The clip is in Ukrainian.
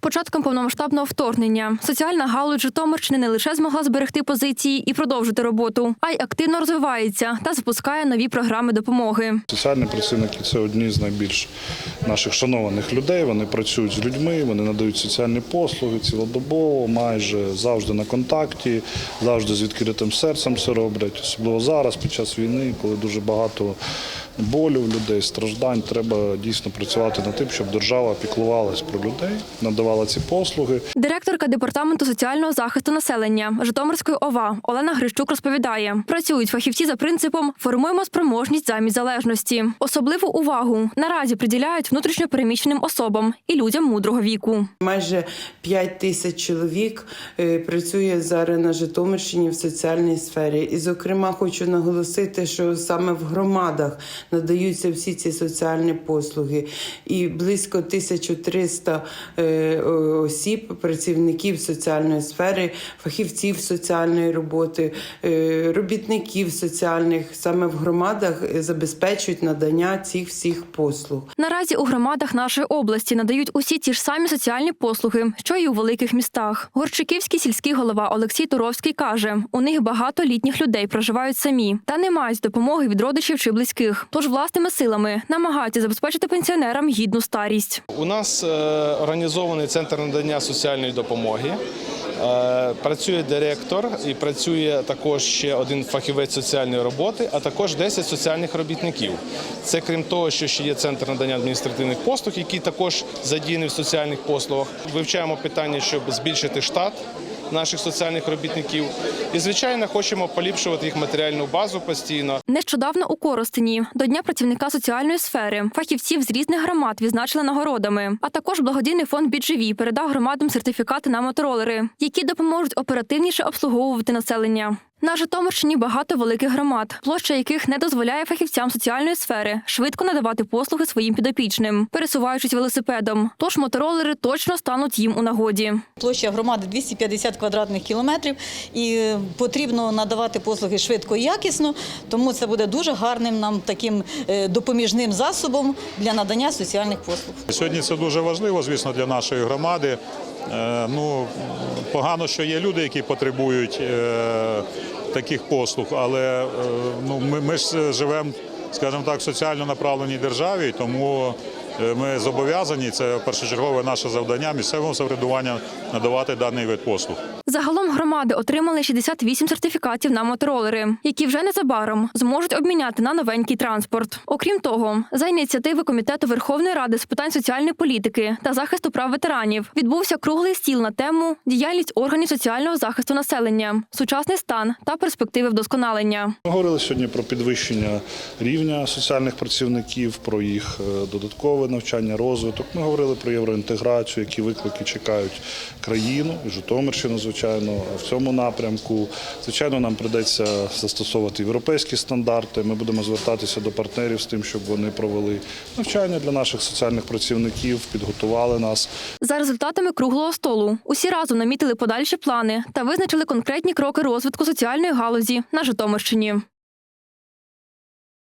Початком повномасштабного вторгнення соціальна галузь Житомирщини не лише змогла зберегти позиції і продовжити роботу, а й активно розвивається та запускає нові програми допомоги. Соціальні працівники це одні з найбільш наших шанованих людей. Вони працюють з людьми, вони надають соціальні послуги цілодобово, майже завжди на контакті, завжди з відкритим серцем це роблять. Особливо зараз, під час війни, коли дуже багато болю в людей, страждань. Треба дійсно працювати над тим, щоб держава піклувалась про людей, надавала ці послуги. Директорка департаменту соціального захисту населення Житомирської ОВА Олена Грищук розповідає: працюють фахівці за принципом формуємо спроможність замість залежності. Особливу увагу наразі приділяють внутрішньопереміщеним особам і людям мудрого віку. Майже 5 тисяч чоловік е, працює зараз на Житомирщині в соціальній сфері. І, зокрема, хочу наголосити, що саме в громадах надаються всі ці соціальні послуги. І близько 1300 е, осіб, працівників соціальної сфери, фахівців соціальної роботи, е, робітників соціальних саме в громадах е, забезпечують надання цих всіх послуг. Наразі у громадах нашої області надають усі ті ж самі соціальні послуги, що й у великих містах. Горчиківський сільський голова Олексій Туровський каже: у них багато літніх людей проживають самі та не мають допомоги від родичів чи близьких. Тож власними силами намагаються забезпечити пенсіонерам гідну старість. У нас е, організований центр надання соціальної допомоги. Е, Працює директор і працює також ще один фахівець соціальної роботи, а також 10 соціальних робітників. Це крім того, що ще є центр надання адміністративних послуг, який також задіяний в соціальних послугах. Вивчаємо питання, щоб збільшити штат наших соціальних робітників. І звичайно, хочемо поліпшувати їх матеріальну базу постійно. Нещодавно у Коростені до Дня працівника соціальної сфери фахівців з різних громад відзначили нагородами. А також благодійний фонд «Бідживі» передав громадам сертифікати на моторолери, які допоможуть оперативніше обслуговувати населення. На Житомирщині багато великих громад, площа яких не дозволяє фахівцям соціальної сфери швидко надавати послуги своїм підопічним, пересуваючись велосипедом. Тож моторолери точно стануть їм у нагоді. Площа громади 250 квадратних кілометрів, і потрібно надавати послуги швидко і якісно, тому це буде дуже гарним нам таким е, допоміжним засобом для надання соціальних послуг. Сьогодні це дуже важливо, звісно, для нашої громади. Е, Ну, погано, що є люди, які потребують е, таких послуг, але е, ну, ми, ми ж живемо, скажімо так, в соціально направленій державі, тому ми зобов'язані, це першочергове наше завдання місцевого самоврядування надавати даний вид послуг. Загалом громади отримали 68 сертифікатів на моторолери, які вже незабаром зможуть обміняти на новенький транспорт. Окрім того, за ініціативи комітету Верховної Ради з питань соціальної політики та захисту прав ветеранів відбувся круглий стіл на тему діяльність органів соціального захисту населення, сучасний стан та перспективи вдосконалення. Ми говорили сьогодні про підвищення рівня соціальних працівників, про їх е, навчання, розвиток. Ми говорили про євроінтеграцію, які виклики чекають країну Житомирщину, звичайно, в цьому напрямку. Звичайно, нам придеться застосовувати європейські стандарти. Ми будемо звертатися до партнерів з тим, щоб вони провели навчання для наших соціальних працівників, підготували нас. За результатами круглого столу усі разом намітили подальші плани та визначили конкретні кроки розвитку соціальної галузі на Житомирщині.